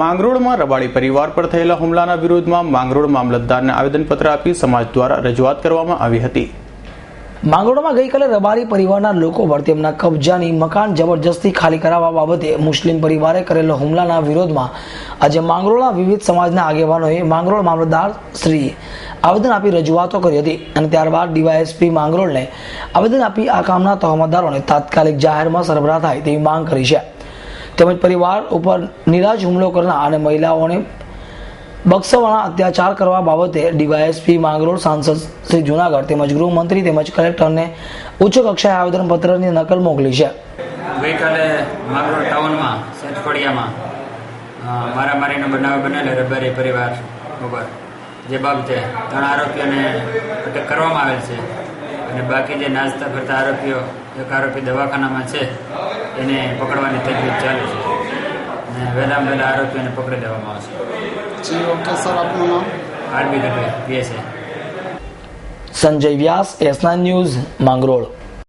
માંગરોળમાં રબાડી પરિવાર પર થયેલા હુમલાના વિરોધમાં માંગરોળ મામલતદારને આવેદનપત્ર આપી સમાજ દ્વારા રજૂઆત કરવામાં આવી હતી. માંગરોળમાં ગઈકાલે રબારી પરિવારના લોકો પર તેમના કબજાની મકાન જબરજસ્તી ખાલી કરાવવા બાબતે મુસ્લિમ પરિવારે કરેલો હુમલાના વિરોધમાં આજે માંગરોળના વિવિધ સમાજના આગેવાનોએ માંગરોળ મામલતદાર શ્રી આવેદન આપી રજૂઆતો કરી હતી અને ત્યારબાદ ડીવાયએસપી માંગરોળને આવેદન આપી આ કામના તહોમતદારોને તાત્કાલિક જાહેરમાં સરબરાહ થાય તેવી માંગ કરી છે. તેમજ પરિવાર ઉપર નિરાજ હુમલો કરનાર અને મહિલાઓને બક્સવાના અત્યાચાર કરવા બાબતે ડીવાયએસપી માંગરોળ સાંસદ શ્રી જુનાગઢ તેમજ ગૃહમંત્રી તેમજ કલેક્ટરને ઉચ્ચ કક્ષાએ આવેદનપત્રની નકલ મોકલી છે. ગઈકાલે માંગરોળ ટાઉનમાં સેઠફળિયામાં અ, મારામારીનો બનાવ બનેલો રબારી પરિવાર ઉપર જે બાબતે ત્રણ આરોપીઓને અટક કરવામાં આવેલ છે. અને બાકી જે નાસ્તા ફરતા આરોપીઓ એક આરોપી દવાખાનામાં છે એને પકડવાની તજવીજ ચાલુ છે. અને વહેલામાં વહેલા આરોપીઓને પકડી દેવામાં આવશે. જી ઓકે સર આપનું નામ? આરબી ગઢવી પીએસએ સંજય વ્યાસ એસના ન્યૂઝ માંગરોળ.